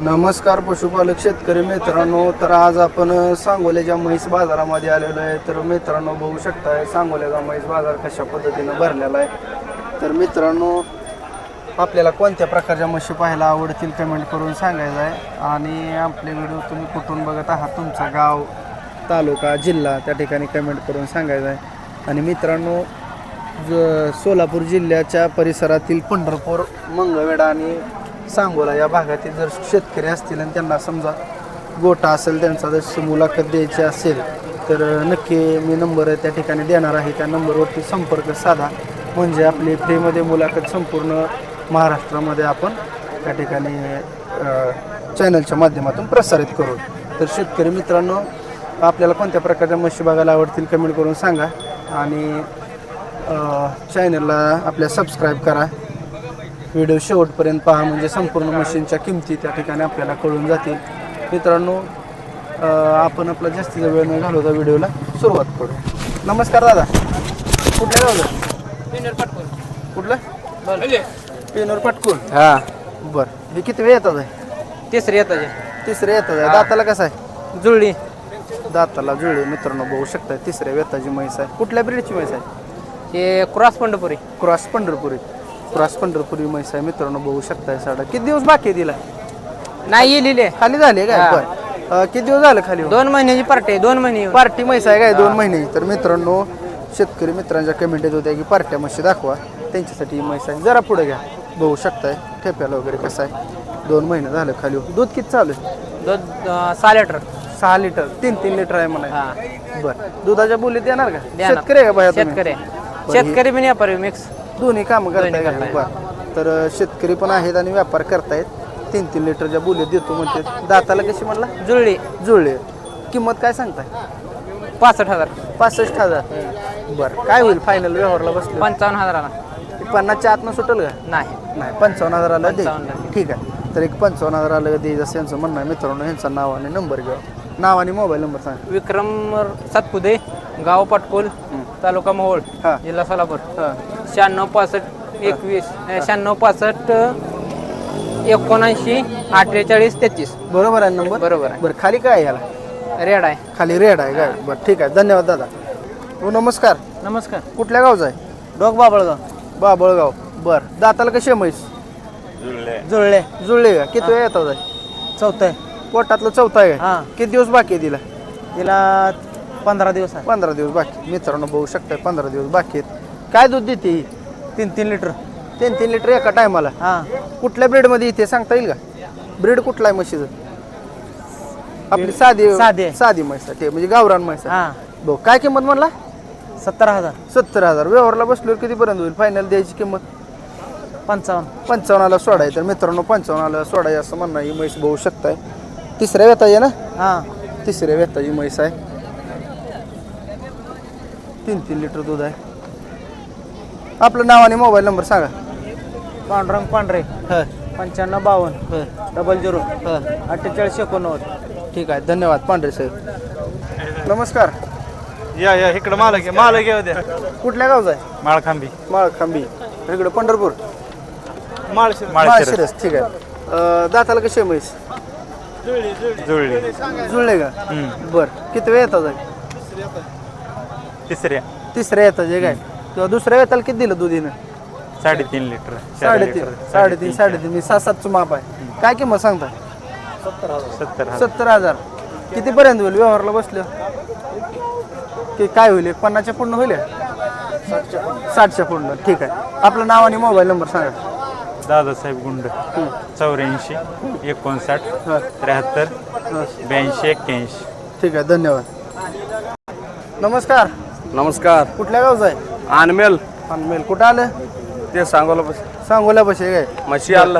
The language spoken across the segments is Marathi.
नमस्कार पशुपालक शेतकरी मित्रांनो तर आज आपण सांगोल्याच्या म्हैस बाजारामध्ये आलेलो आहे. तर मित्रांनो बघू शकताय सांगोल्याचा म्हैस बाजार कशा पद्धतीनं भरलेला आहे. तर मित्रांनो आपल्याला कोणत्या प्रकारच्या म्हशी पाहायला आवडतील कमेंट करून सांगायचं आहे. आणि आपले व्हिडिओ तुम्ही कुठून बघत आहात तुमचं गाव तालुका जिल्हा त्या ठिकाणी कमेंट करून सांगायचं आहे. आणि मित्रांनो ज सोलापूर जिल्ह्याच्या परिसरातील पंढरपूर मंगळवेढा आणि सांगोला या भागातील जर शेतकरी असतील आणि त्यांना समजा गोटा असेल त्यांचा जर मुलाखत द्यायची असेल तर नक्की मी नंबर त्या ठिकाणी देणार आहे. त्या नंबरवरती संपर्क साधा. म्हणजे आपली फ्रीमध्ये मुलाखत संपूर्ण महाराष्ट्रामध्ये आपण त्या ठिकाणी चॅनलच्या माध्यमातून प्रसारित करू. तर शेतकरी मित्रांनो आपल्याला कोणत्या प्रकारच्या म्हशी बघायला आवडतील कमेंट करून सांगा. आणि चॅनलला आपल्या सबस्क्राईब करा. व्हिडिओ शेवटपर्यंत पहा म्हणजे संपूर्ण मशीनच्या किमती त्या ठिकाणी आपल्याला कळून जातील. मित्रांनो आपण आपला जास्तीचा वेळ न घालवता व्हिडिओला सुरुवात करू. नमस्कार दादा. कुठल्या गावचं कुठलं? पेनवर पटकून हा. बरं. हे किती वेळ येतात? आहे तिसरी येताचे तिसरे येतात. आहे दाताला कसं आहे? जुळली. दाताला जुळे मित्रांनो बघू शकता तिसऱ्या वेताची म्हैस आहे. कुठल्या ब्रीडची म्हैस आहे? हे cross Pandharpuri. Cross Pandharpuri. Cross Pandharpuri म्हैस आहे मित्रांनो बघू शकताय साडा. किती दिवस बाकी आहे तिला? नाही येलेले खाली झाले काय? हा. बरं. अं, किती दिवस झाले खाली दोन महिन्याची पार्टी आहे, दोन महिने येऊन. पार्टी म्हैस आहे काय? दोन महिने. तर मित्रांनो शेतकरी मित्रांच्या कमेंट येत होत्या की पार्ट्या म्हशी दाखवा. त्यांच्यासाठी ही म्हैस आहे. जरा पुढे घ्या. बघू शकताय. ठेप्याला वगैरे कसं आहे. दोन महिने झालं खाली दूध किती चालू आहे? अं, सहा लिटर सहा लिटर तीन तीन लिटर आहे म्हणा हा. बरं. दुधाच्या बोलीत देणार का? देणार. शेतकरी आहे का बाया तुम्ही? शेतकरी शेतकरी बी व्यापारी मिक्स दोन्ही कामं करताय. दोन्ही का? करताय. बरं. तर शेतकरी पण आहेत आणि व्यापार करतायत. तीन तीन लिटरच्या बोलीत देतो म्हणते दाताला कशी म्हणला? जुळली. जुळले. किंमत काय सांगताय? पासष्ट हजार. पासष्ट हजार. बरं. काय होईल फायनल व्यवहारला बसलं पंचावन्न हजाराला. पन्नासच्या आतनं सुटेल का? नाही. नाही पंचावन्न हजाराला दे. ठीक आहे. तर एक पंचावन्न हजाराला दे जसं यांचं म्हणणं आहे. मित्रांनो यांचं नाव आणि नंबर घ्या. नाव आणि मोबाईल नंबर सांग. विक्रम सातपुते गाव पटकोल तालुका मोहोळ हा. जिल्हा सोलापूर. हां. शहाण्णव पासष्ट एकवीस शहाण्णव पासष्ट एकोणऐंशी अठ्ठेचाळीस तेहतीस. बरोबर आहे नंबर? बरोबर आहे. बरं खाली काय आहे याला रेड आहे. खाली रेड आहे काय? बरं ठीक आहे. धन्यवाद दादा. हो नमस्कार. नमस्कार. कुठल्या गावचा आहे? डोक बाबळगाव. बाबळगाव. बरं दाताला कशी आहे म्हैस? जुळले. जुळले. का? किती वेळ येतात? आहे. चौथं पोटातलं चौथा आहे का? हां किती दिवस बाकी आहे तिला? तिला पंधरा दिवस आहे. पंधरा दिवस बाकी. मित्रांनो बघू शकताय पंधरा दिवस बाकी आहेत. काय दूध देते ही? तीन तीन लिटर. तीन तीन लिटर एका टायमाला. हां. कुठल्या ब्रीडमध्ये इथे सांगता येईल का? ब्रीड कुठला आहे म्हशीचं? आपली साधी साधी. आहे. साधी म्हैस आहे ते म्हणजे गावरान म्हैस आहे. हां. बघ काय किंमत म्हणला? सत्तर हजार. सत्तर हजार. व्यवहारला बसल्यावर कितीपर्यंत होईल? फायनल द्यायची किंमत? पंचावन्न. पंचावन्नला सोडाय. तर मित्रांनो पंचावन्नला सोडाय असं म्हणणं. ही म्हैस बघू शकताय. तिसऱ्या वेताची आहे ना? हां. तिसऱ्या वेताची म्हैस आहे. तीन तीन लिटर दूध आहे. आपलं नाव आणि मोबाईल नंबर सांगा. पांढरंग पांढरे. हा. पंच्याण्णव बावन्न. Double zero. अठ्ठेचाळीस एकोणनव्वद. ठीक आहे धन्यवाद पांढरे साहेब नमस्कार. या या इकडं मालक आहे मालक आहे उद्या कुठल्या गावचा आहे? माळखांबी. माळखांबी. इकडे पंढरपूर. माळशिर माळशिरस ठीक आहे. दाताला कशी आहे म्हैस? जुळली. जुळले का? बर. किती वेळ येतात? तिसऱ्या. तिसऱ्या. येतात आहे काय? किंवा दुसऱ्या येताला किती दिलं दुधीनं साडेतीन लिटर. साडेतीन साडेतीन साडेतीन मी सात सातचं माप आहे. काय किंमत सांगता? सत्तर हजार. सत्तर हजार. कितीपर्यंत होईल व्यवहारला बसलं? की काय होईल? एक पन्नासच्या पूर्ण होईल? साठच्या पूर्ण ठीक आहे. आपलं नाव आणि मोबाईल नंबर सांगा. दादासाहेब गुंड चौऱ्याऐंशी एकोणसाठ त्र्याहत्तर ब्याऐंशी एक्क्याऐंशी. ठीक आहे. धन्यवाद. नमस्कार. नमस्कार. कुठल्या गावचा आहे? अनमेल. अनमेल. कुठं आलं? ते सांगोला बस सांगोल्या बसे काय? म्हशी आला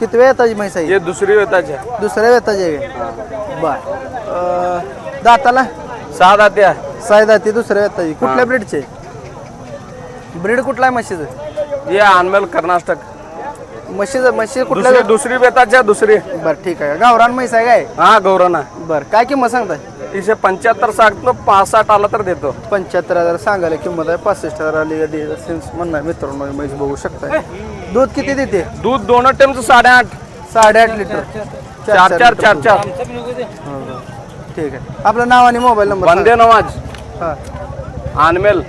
किती वेळ येताची म्हैस आहे हे दुसरी वेताच्या दुसऱ्या वेताची आहे काय? बर. अं, दाताला? सहा दात्या सायदा ती दुसऱ्या वेताची. कुठल्या ब्रीडचे? ब्रीड कुठला आहे म्हशीचं? हे अनमेल कर्नाटक. म्हशीचं म्हशी कुठल्या दुसरी दुसरी वेताच्या दुसरी. बरं ठीक आहे. गावरान म्हैस आहे काय? हा गौरवना बरं काय किंमत सांगताय? तीनशे पंच्याहत्तर सांगतो पासष्ट आला तर देतो. पंच्याहत्तर हजार सांगायला किंमत आहे पासष्ट हजार आली सेन्स म्हणणं आहे मित्रांनो ही म्हैस बघू शकताय. दूध किती देते? दूध दोन टाइमचं साडेआठ. साडेआठ लिटर. चार चार चार. चार हो, हो. ठीक आहे. आपलं नाव आणि मोबाईल नंबर वंदे नवाज हां. आनमेल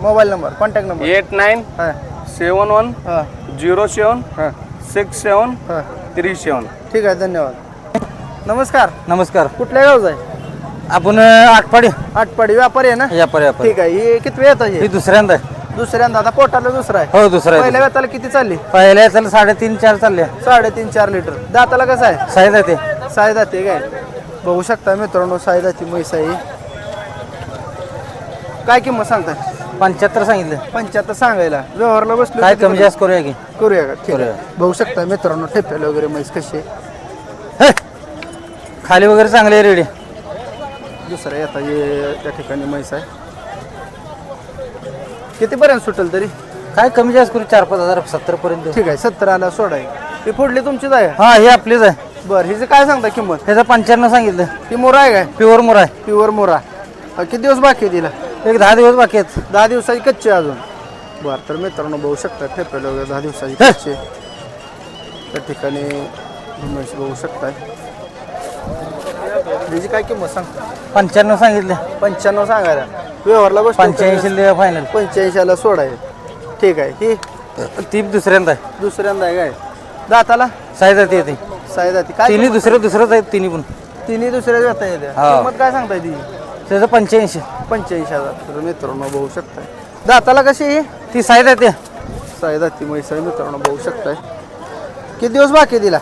mobile number contact number. Eight nine हां. सेवन वन हां. झिरो सेवन हां. सिक्स सेवन हां. Three seven. ठीक आहे धन्यवाद. नमस्कार. नमस्कार. कुठल्या गावचा आहे? आपण आटपाडी. आटपाडी व्यापारी आहे ना? व्यापारी व्यापारी. ठीक आहे. ही किती वेळ येतं ही हे दुसऱ्यांदा आहे. दुसऱ्यांदा. आता पोटाला दुसरा आहे. हो दुसरा आहे. पहिल्या वेताला किती चालली? पहिल्या चल साडेतीन चार चालले. साडेतीन चार लिटर. दाताला कसं आहे? साईज आहे ते साई दाते काय? बघू शकता मित्रांनो साई दाती म्हैस आहे काय किंमत सांगताय? पंच्याहत्तर सांगितले. पंच्याहत्तर सांगायला. व्यवहारला बसलो काय कमी जास्त करूया की? करूया का? ठीक करूया. बघू शकता मित्रांनो ठेप्याला वगैरे म्हैस कशी आहे. हे! खाली वगैरे चांगले रेडी. दुसरं येता ये त्या ठिकाणी म्हैस आहे. कितीपर्यंत सुटेल तरी? काय कमी जास्त करू चार पाच हजार सत्तर पर्यंत ठीक आहे सत्तर आला सोडा ती फोडली तुमचीच आहे? हा हे आपलीच आहे. बरं हिचं काय सांगता किंमत? त्याचं पंच्याण्णव सांगितलं. ती मोरा आहे काय? प्युअर मोर आहे. प्युअर मोरा किती दिवस बाकी आहे तिला? एक दहा दिवस बाकी आहेत. दहा दिवसाची कच्ची अजून. बरं तर मित्रांनो बघू शकता ठेपेला वगैरे दहा दिवसाची हे. कच्ची. त्या ठिकाणी ही बघू शकताय. त्याची काय किंमत सांग? पंच्याण्णव सांगितले. पंच्याण्णव सांगायला. व्यवहारला बस पंच्याऐंशी फायनल पंच्याऐंशीला सोडा आहे ठीक आहे. ही ती दुसऱ्यांदा आहे. दुसऱ्यांदा आहे काय? दाताला? साईज आहे ते. साई दाती काय तिन्ही दुसरं दुसरंच आहेत तिन्ही पण. तिन्ही दुसऱ्या जाता येते हा. किंमत काय सांगताय ती? त्याचं पंच्याऐंशी. पंच्याऐंशी हजार. तर मित्रांनो बघू शकताय. दाताला कशी आहे ती साईज आहे. ते साई दाती म्हैस आहे मित्रांनो बघू शकताय. किती दिवस बाकी आहे तिला?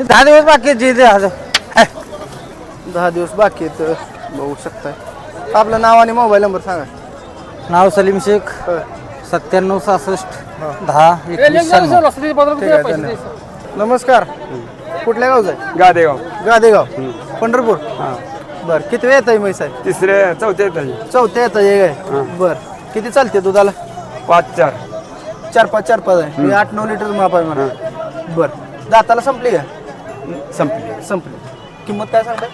दहा दिवस बाकी आहेत जे आज! दहा दिवस बाकी आहेत बघू शकताय. आपलं नाव आणि मोबाईल नंबर सांगा. नाव सलीम शेख हो. सत्त्याण्णव सहासष्ट दहा एकवीस शहाण्णव. ठीक आहे धन्यवाद. नमस्कार. कुठल्या गावचं आहे? गादेगाव. गादेगाव. पंढरपूर? बर किती वेळ येत आहे म्हैस आहे? तिसरे चौथे चौथ्या येत आहे काय बर. किती चालते दुधाला? पाच चार. चार पाच चार पाच आहे. हे आठ नऊ लिटर माप आहे म्हणा. बर. दाताला संपली का? संपले. संपली. किंमत काय सांगताय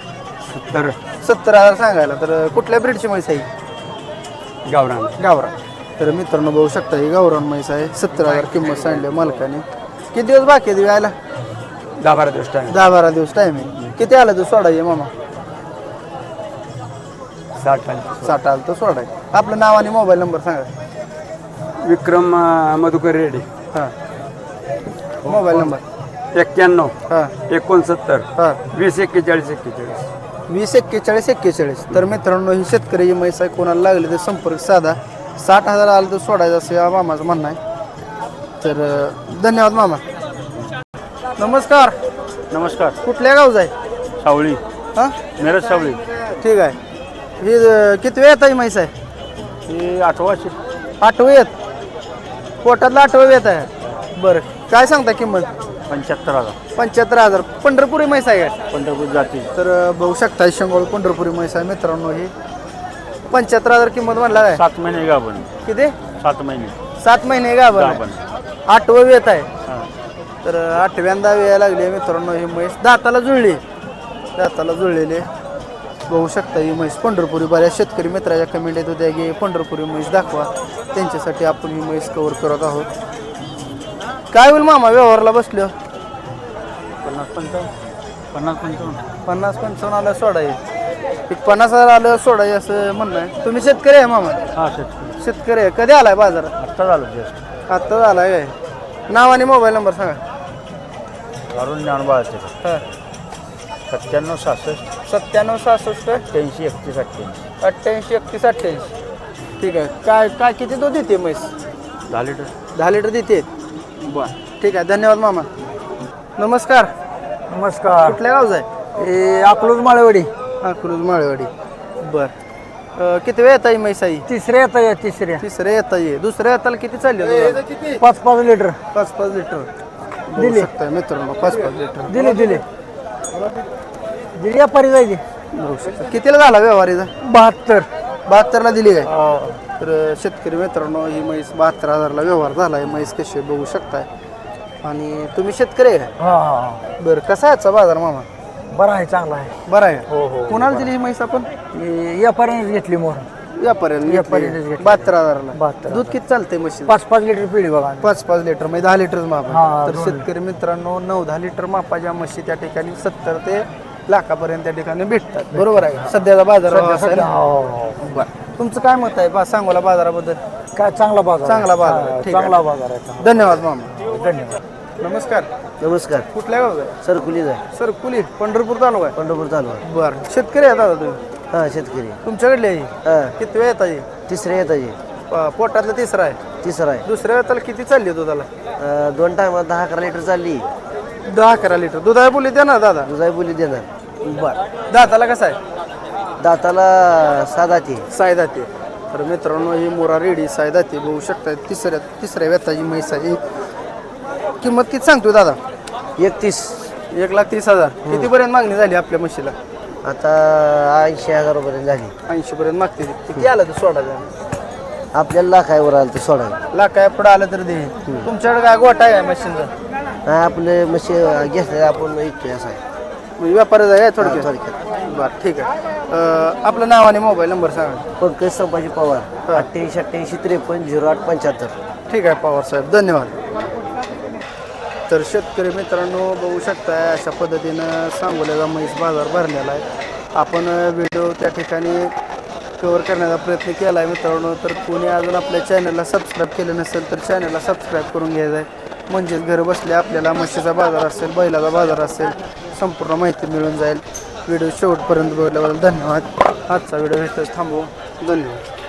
सत्तर. सत्तर हजार सांगायला तर कुठल्या ब्रीडची म्हैस आहे ही? गावरान. गावरान. तर मित्रांनो बघू शकता ही गावरान म्हैस आहे. सत्तर हजार किंमत सांगली मालकाने. किती दिवस बाकी आहे यायला दहा बारा दिवस टाइम दहा बारा दिवस टाइम आहे. किती आला तू सोडाय मामा? साठ साठ आलं तर सोडाय आपलं नाव आणि मोबाईल नंबर सांगा. विक्रम मधुकर रेड्डी. हां. Mobile number. एक्क्याण्णव हां. एकोणसत्तर हां. वीस एक्केचाळीस एक्केचाळीस. वीस एक्केचाळीस एक्केचाळीस. तर मित्रांनो ही शेतकरी म्हैस आहे कोणाला लागली तर संपर्क साधा. साठ हजार आलं तर सोडायचं असं या मामाचं म्हणणं आहे. तर धन्यवाद मामा. नमस्कार. नमस्कार. कुठल्या गावचा आहे? सावळी हां? मिरज सावळी ठीक आहे. ही किती वेळ येत आहे म्हैस आहे? ही आठवाशे आठवं येत पोटातला आठवं येत आहे. बरं. काय सांगता किंमत? पंच्याहत्तर हजार. पंच्याहत्तर हजार. पंढरपुरी म्हैस आहे पंढरपूर जाती. तर बघू शकता शंगोळ पंढरपुरी म्हैस आहे मित्रांनो ही. पंच्याहत्तर हजार किंमत म्हणला काय? सात महिने गाभण. किती? सात महिने. सात महिने का गाभण. आठवं येत आहे. हां. तर आठव्यांदा वेळ लागली मित्रांनो ही म्हैस. दाताला जुळली. दाताला जुळलेली. बघू शकता ही म्हैस पंढरपुरी. बऱ्याच शेतकरी मित्राच्या कमेंट येत होत्या की पंढरपुरी म्हैस दाखवा. त्यांच्यासाठी आपण ही म्हैस कव्हर करत आहोत. काय होईल मामा? व्यवहारला बसलो पन्नास पंचावन्न. पन्नास पंचावन्न. पन्नास पंचावन्न आलं सोडाय एक पन्नास हजार आलं सोडाय असं म्हणणं आहे. तुम्ही शेतकरी आहे मामा? हां शेतकरी. शेतकरी आहे. कधी आलाय बाजारात? आत्ता झालं जस्ट आत्ता आलाय काय नाव आणि मोबाईल नंबर सांगा. अरुण ज्ञानबाळाचे हां. सत्त्याण्णव सहासष्ट. सत्त्याण्णव सहासष्ट. अठ्ठ्याऐंशी एकतीस अठ्ठ्याऐंशी. अठ्ठ्याऐंशी एकतीस अठ्ठ्याऐंशी. ठीक आहे. काय काय किती दूध देते म्हैस? दहा लिटर. दहा लिटर देते. बर. ठीक आहे धन्यवाद मामा. नमस्कार. नमस्कार. कुठल्या गावचा आहे? हे अकलूज माळेवाडी. अकलूज माळेवाडी. बर. अं, किती वेळ येता म्हैस आई तिसऱ्या येत आहे तिसऱ्या. तिसऱ्या येता ये दुसऱ्या येताला किती चालली आहे? पाच पाच लिटर. पाच पाच लिटर. दिली. शकता मित्रांनो पाच पाच लिटर. दिले दिले. दिली व्यापारी जायची बघू शकता कितीला झाला व्यवहारीचा बहात्तर. बहात्तरला दिली काय? तर शेतकरी मित्रांनो ही म्हैस बहात्तर हजारला व्यवहार झाला. आहे म्हैस कशी आहे बघू शकताय. आणि तुम्ही शेतकरी आहे का? हा हा बरं कसा आहे आजचा बाजार मामा? बरं आहे चांगला आहे. बरं आहे? हो हो. कुणाला दिली ही म्हैस आपण? व्यापाऱ्याने घेतली मोर व्यापाऱ्याला व्यापाऱ्यानेच घेतली. बहात्तर हजाराला. दूध किती चालतंय म्हशीचं? पाच पाच लिटर पिढी बघा. पाच पाच लिटर म्हणजे दहा लिटर माप आहे. हा, तर दोन शेतकरी मित्रांनो नऊ दहा लिटर मापाच्या म्हशी त्या ठिकाणी सत्तर ते लाखापर्यंत त्या ठिकाणी भेटतात. बरोबर आहे? का? सध्याचा बाजार भाव असा आहे ना? हो. बरं. तुमचं काय मत आहे? बा सांगोला बाजाराबद्दल. काय चांगला बाजार चांगला. बाजार आहे. ठीक आहे. चांगला बाजार आहे चांगला. धन्यवाद मामा. धन्यवाद. नमस्कार. नमस्कार. कुठल्या गावात आहे? सर कुलीच आहे. सर कुली. पंढरपूर तालुका आहे. पंढरपूर चालू आहे बरं. शेतकरी आहे दादा तुम्ही? हां शेतकरी. तुमच्याकडले आहे? हां. किती वेळ येतात ही? तिसरे येताचे प- पोटातलं तिसरा आहे. तिसरा आहे. दुसऱ्या वेळेला किती चालली दुधाला? अं, दोन टायमात दहा अकरा लिटर चालली. दहा अकरा लिटर. दुधाला बोली द्या ना दादा? दुधाई बोली देणार. बरं. दाताला कसं आहे? दाताला साधाची सायदाते तर मित्रांनो ही मोरा रेडी सायदाते बघू शकता तिसऱ्या तिसऱ्या व्यताची म्हैस आहे. किंमत किती सांगतोय दादा? एकतीस. एक लाख तीस हजार. कितीपर्यंत मागणी झाली आपल्या म्हशीला? आता ऐंशी हजारापर्यंत झाली. ऐंशी पर्यंत मागते ती. किती आलं तर सोडा द्या आपल्याला लाखावर आलं तर सोडा. लाख काय पुढं आलं तर दे. तुमच्याकडे काय गोठा आहे मशीनचा हा आपले म्हशी घेतले आपण इतके असं आहे. व्यापारच आहे थोडक्यात? थोडक्यात. बरं ठीक आहे. अं, आपलं नाव आणि मोबाईल नंबर सांगा. पंकज संभाजी पवार अठ्ठ्याऐंशी अठ्ठ्याऐंशी त्रेपन्न झिरो आठ पंच्याहत्तर. ठीक आहे पवार साहेब धन्यवाद. तर शेतकरी मित्रांनो बघू शकताय अशा पद्धतीनं सांगोल्याचा म्हैस बाजार भरलेला आहे. आपण व्हिडिओ त्या ठिकाणी कवर करण्याचा प्रयत्न केला आहे मित्रांनो. तर कोणी अजून आपल्या चॅनलला सबस्क्राईब केलं नसेल तर चॅनलला सबस्क्राईब करून घ्यायचं आहे म्हणजेच घर बसल्या आपल्याला म्हशीचा बाजार असेल बैलाचा बाजार असेल संपूर्ण माहिती मिळून जाईल. व्हिडिओ शेवटपर्यंत बघितल्याबद्दल धन्यवाद. आजचा व्हिडिओ इथंच थांबवू. धन्यवाद.